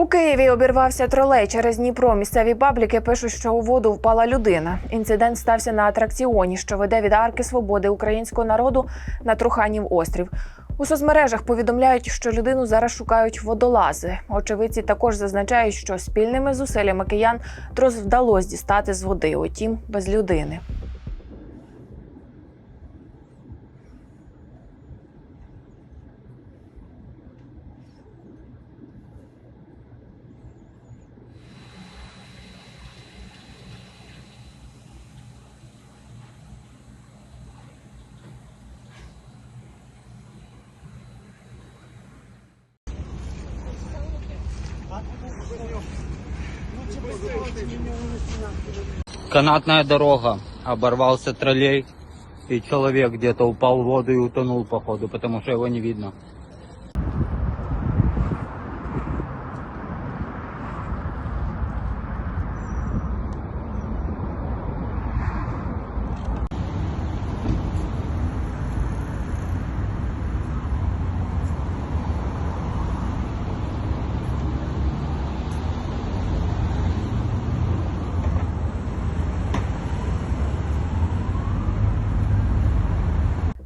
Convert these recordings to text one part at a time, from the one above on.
У Києві обірвався тролей через Дніпро. Місцеві пабліки пишуть, що у воду впала людина. Інцидент стався на атракціоні, що веде від арки свободи українського народу на Труханів острів. У соцмережах повідомляють, що людину зараз шукають водолази. Очевидці також зазначають, що спільними зусиллями киян трос вдалося дістати з води, утім без людини. Канатная дорога, оборвался троллей, и человек где-то упал в воду и утонул, походу, потому что его не видно.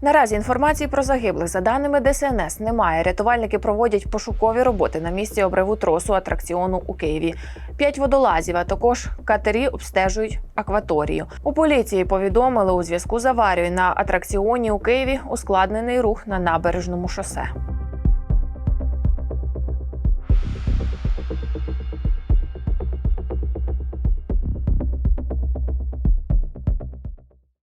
Наразі інформації про загиблих за даними ДСНС немає. Рятувальники проводять пошукові роботи на місці обриву тросу атракціону у Києві. П'ять водолазів, а також катері обстежують акваторію. У поліції повідомили у зв'язку з аварією на атракціоні у Києві ускладнений рух на набережному шосе.